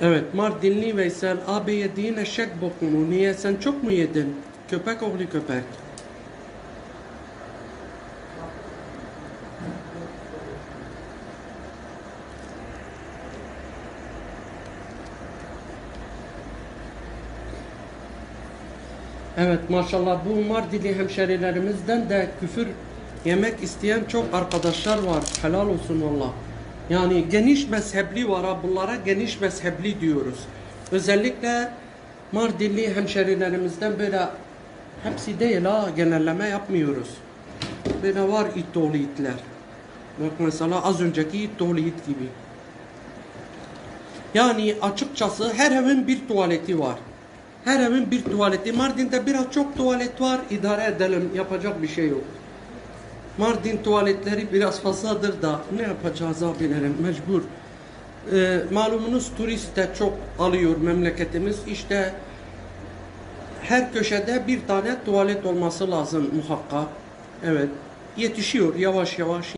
Evet, Mardinli Veysel abi yediğin eşek bokunu. Niye sen çok mu yedin? Köpek oğlu köpek. Evet maşallah bu Mardinli hemşerilerimizden de küfür yemek isteyen çok arkadaşlar var. Helal olsun valla. Yani geniş mezhepli var bunlara geniş mezhepli diyoruz. Özellikle Mardinli hemşerilerimizden böyle hepsi değil ha genelleme yapmıyoruz. Böyle var it dolu itler. Bak mesela az önceki it dolu it gibi. Yani açıkçası her evin bir tuvaleti var. Her evin bir tuvaleti. Mardin'de biraz çok tuvalet var. idare edelim. Yapacak bir şey yok. Mardin tuvaletleri biraz fazladır da ne yapacağız abilerim mecbur. Ee, malumunuz turist de çok alıyor memleketimiz. İşte her köşede bir tane tuvalet olması lazım muhakkak. Evet. Yetişiyor yavaş yavaş.